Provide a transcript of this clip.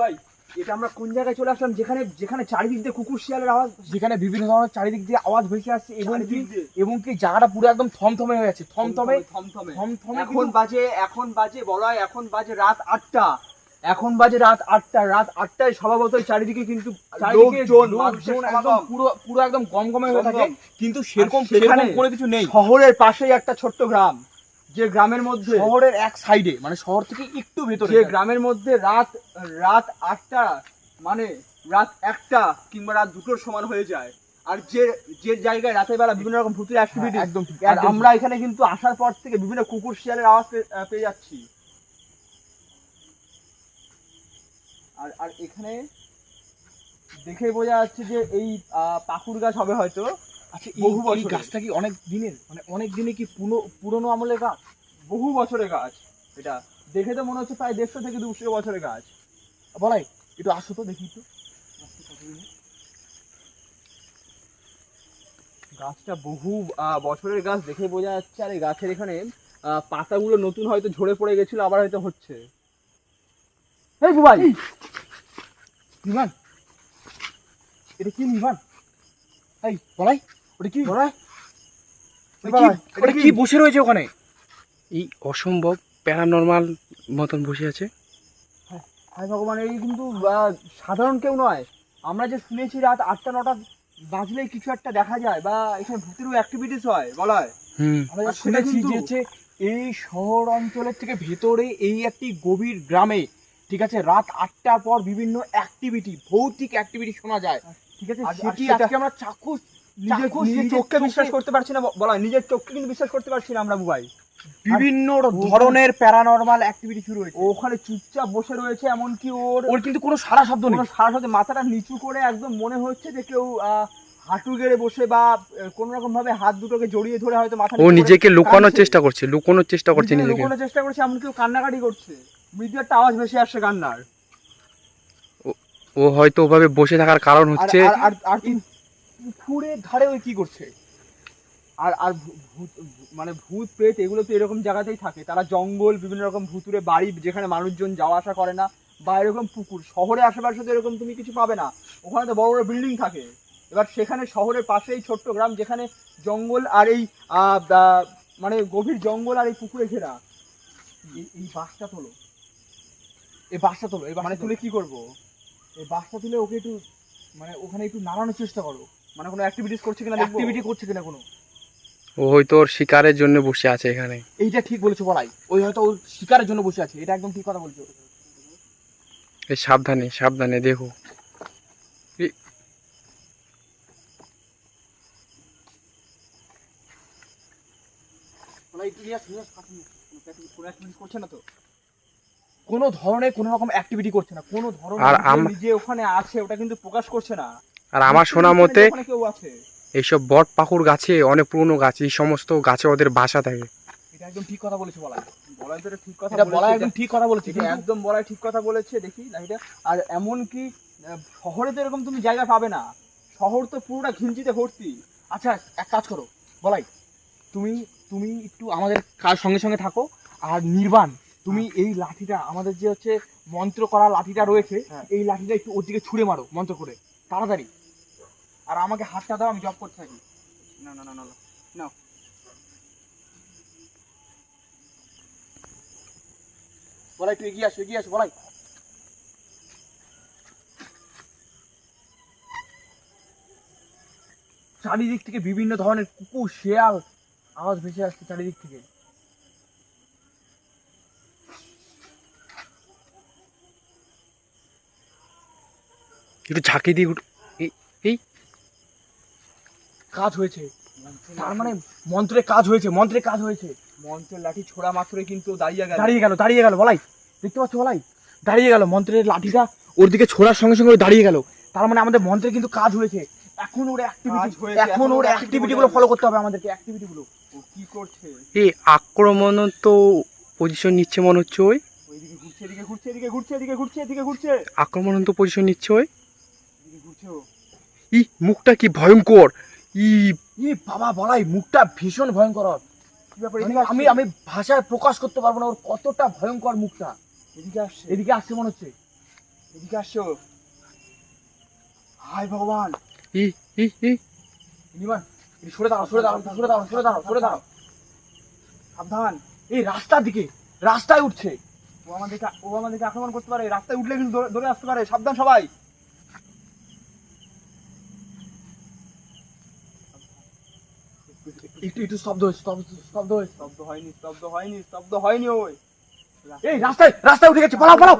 ভাই এটা আমরা কোন জায়গায় চলে আসলাম? যেখানে যেখানে চারিদিক দিয়ে কুকুর শিয়ালের আওয়াজ যেখানে বিভিন্ন ধরনের চারিদিক দিয়ে আওয়াজ ভেসে আসছে এবং কি এবং কি জায়গাটা পুরো একদম থমথমে হয়ে যাচ্ছে থমথমে থমথমে। থমথমে এখন বাজে এখন বাজে বলা হয় এখন বাজে রাত আটটা। এখন বাজে রাত আটটা। রাত আটটায় স্বভাবত চারিদিকে কিন্তু একদম। পুরো পুরো একদম গমগমে হয়ে থাকে। কিন্তু সেরকম সেরকম কোনো কিছু নেই। শহরের পাশেই একটা ছোট্ট গ্রাম। যে গ্রামের মধ্যে শহরের এক সাইডে মানে শহর থেকে একটু ভেতরে যে গ্রামের মধ্যে রাত রাত আটটা মানে রাত একটা কিংবা রাত দুটোর সমান হয়ে যায়। আর যে যে জায়গায় রাতের বেলা বিভিন্ন রকম ভূতের অ্যাক্টিভিটি একদম আর আমরা এখানে কিন্তু আসার পর থেকে বিভিন্ন কুকুর শিয়ালের আওয়াজ পেয়ে যাচ্ছি। আর আর এখানে দেখে বোঝা যাচ্ছে যে এই পাকুড় গাছ হবে হয়তো। আচ্ছা বহু এই গাছটা কি অনেক দিনের? মানে অনেক দিনে কি পুরনো পুরনো আমলের গাছ? বহু বছরের গাছ। এটা দেখে তো মনে হচ্ছে প্রায় দেড়শো থেকে দুশো বছরের গাছ। বলাই একটু আসো তো দেখি একটু। গাছটা বহু বছরের গাছ দেখে বোঝা যাচ্ছে। আর এই গাছের এখানে আহ, পাতাগুলো নতুন হয়তো ঝরে পড়ে গেছিল আবার হয়তো হচ্ছে। এই বুবাই! নিবান এটা কি নিবান এই বলাই! ওটা কি? ওটা কি- বসে রয়েছে ওখানে? এই অসম্ভব প্যারানর্মাল মতন বসে আছে। হায় ভগবান এই কিন্তু সাধারণ কেউ নয়। আমরা যে শুনেছি রাত আটটা নটা বাজলেই কিছু একটা দেখা যায় বা এখানে ভূতেরও অ্যাক্টিভিটিস হয় বলা হয়। আমরা শুনেছি যে হচ্ছে এই শহর অঞ্চলের থেকে ভেতরে এই একটি গভীর গ্রামে ঠিক আছে রাত আটটার পর বিভিন্ন অ্যাক্টিভিটি ভৌতিক অ্যাক্টিভিটি শোনা যায়। ঠিক আছে সেটি আজকে আমরা চাক্ষুষ নিজের চাক্ষুষ নিজের নিজের চোখকে বিশ্বাস করতে পারছি না বলা নিজের চোখকে কিন্তু বিশ্বাস করতে পারছি না আমরা বুবাই। বিভিন্ন ধরনের প্যারানর্মাল অ্যাক্টিভিটি শুরু হয়েছে। ওখানে চুপচাপ বসে রয়েছে এমনকি ওর ওর কিন্তু কোনো সারা শব্দ নেই। সারা সাথে মাথাটা নিচু করে একদম মনে হচ্ছে যে কেউ হাঁটু গেড়ে বসে বা কোন রকম ভাবে হাত দুটোকে জড়িয়ে ধরে হয়তো মাথা ও নিজেকে লুকানোর চেষ্টা করছে লুকানোর চেষ্টা করছে নিজেকে লুকোনোর চেষ্টা করছে এমন কেউ কান্নাকাটি করছে। মৃদু একটা আওয়াজ ভেসে আসছে কান্নার। ও হয়তো ওভাবে বসে থাকার কারণ হচ্ছে আর- আর পুকুরের ধারে ওই কি করছে? আর আর ভূত মানে ভূত প্রেত এগুলো তো এরকম জায়গাতেই থাকে। তারা জঙ্গল বিভিন্ন রকম ভুতুরে বাড়ি যেখানে মানুষজন যাওয়া আসা করে না বা এরকম পুকুর। শহরে আশেপাশে তো এরকম তুমি কিছু পাবে না। ওখানে তো বড় বড় বিল্ডিং থাকে। এবার সেখানে শহরের পাশেই ছোট্ট গ্রাম যেখানে জঙ্গল আর এই মানে গভীর জঙ্গল আর এই পুকুরে ঘেরা। এই- বাসটা তোলো। এই বাসটা তোলো। এই মানে তুলে কি করব? এই বাসটা তুলে ওকে একটু মানে ওখানে একটু নাড়ানোর চেষ্টা করো। মানে কোনো অ্যাক্টিভিটিস করছে কিনা দেখব? অ্যাক্টিভিটি করছে কিনা কোনো? ও হয়তো ওর শিকারের জন্য বসে আছে এখানে। এইটা ঠিক বলেছ বলাই। ওই হয়তো ও শিকারের জন্য বসে আছে এটা একদম ঠিক কথা বলছো। এই সাবধানে সাবধানে দেখো। কোনো ধরনের কোনো রকম অ্যাক্টিভিটি করছে না কোনো ধরনের আর যে ওখানে আছে ওটা কিন্তু প্রকাশ করছে না। আর আমার শোনা মতে এইসব বট পাকুর গাছে অনেক পুরনো গাছ এই সমস্ত গাছে ওদের বাসা থাকে। এটা একদম ঠিক কথা বলেছ বলাই। বলাই তো ঠিক কথা বলা একদম ঠিক কথা বলেছে একদম বলাই ঠিক কথা বলেছে দেখি লাইটা আর এমন কি শহরে তো এরকম তুমি জায়গা পাবে না। শহর তো পুরোটা ঘিঞ্চিতে ভর্তি। আচ্ছা এক কাজ করো বলাই। তুমি তুমি একটু আমাদের কার সঙ্গে সঙ্গে থাকো। আর নির্বাণ তুমি এই লাঠিটা আমাদের যে হচ্ছে মন্ত্র করা লাঠিটা রয়েছে হ্যাঁ। এই লাঠিটা একটু ওর দিকে ছুঁড়ে মারো মন্ত্র করে। তাড়াতাড়ি। আর আমাকে হাতটা দাও, আমি জব করতে থাকি। না না না না না। বলাই একটু এগিয়ে আসো এগিয়ে আসো, বলাই। চারিদিক থেকে বিভিন্ন ধরনের কুকুর, শেয়াল, আওয়াজ ভেসে আসছে চারিদিক থেকে। একটু ঝাঁকি দিয়ে কাজ হয়েছে। তার মানে মন্ত্রে কাজ হয়েছে মন্ত্রে কাজ হয়েছে। মন্ত্রের লাঠি ছোড়া মাত্রই কিন্তু দাঁড়িয়ে গেল। দাঁড়িয়ে গেল দাঁড়িয়ে গেল বলাই। দেখতে পাচ্ছ বলাই? দাঁড়িয়ে গেল মন্ত্রের লাঠিটা ওর দিকে ছোড়ার সঙ্গে সঙ্গে দাঁড়িয়ে গেল। তার মানে আমাদের মন্ত্রে কিন্তু কাজ হয়েছে। এখন ওর অ্যাক্টিভিটি হয়েছে, এখন ওর অ্যাক্টিভিটি গুলো ফলো করতে হবে আমাদেরকে অ্যাক্টিভিটি গুলো। ও কি করছে? এই আক্রমণ তো পজিশন নিচ্ছে মনে হচ্ছে ওই। ওইদিকে এদিকে ঘুরছে এদিকে ঘুরছে এদিকে ঘুরছে আক্রমণ তো পজিশন নিচ্ছে ওই। ই মুখটা কি ভয়ঙ্কর। ই ই বাবা বলাই মুখটা ভীষণ ভয়ঙ্কর? আমি আমি ভাষায় প্রকাশ করতে পারব না ওর কতটা ভয়ঙ্কর মুখটা। এদিকে আসছে। এদিকে আসছে মনে হচ্ছে। এদিকে আসছো হায় ভগবান। ই ই সরে দাঁড়াও সরে দাঁড়াও সরে দাঁড়াও সরে দাঁড়াও সরে দাঁড়াও। সাবধান। এই রাস্তার দিকে রাস্তায় উঠছে। ও আমাদেরকে ও আমাদেরকে আক্রমণ করতে পারে রাস্তায় উঠলে কিন্তু ধরে আসতে পারে। সাবধান সবাই। একটু একটু স্তব্ধ হয়েছে স্তব্ধ শব্দ হয়েছে। স্তব্ধ হয়নি স্তব্ধ হয়নি স্তব্ধ হয়নি ওই। এই রাস্তায় রাস্তায় উঠে গেছে পালাও পালাও।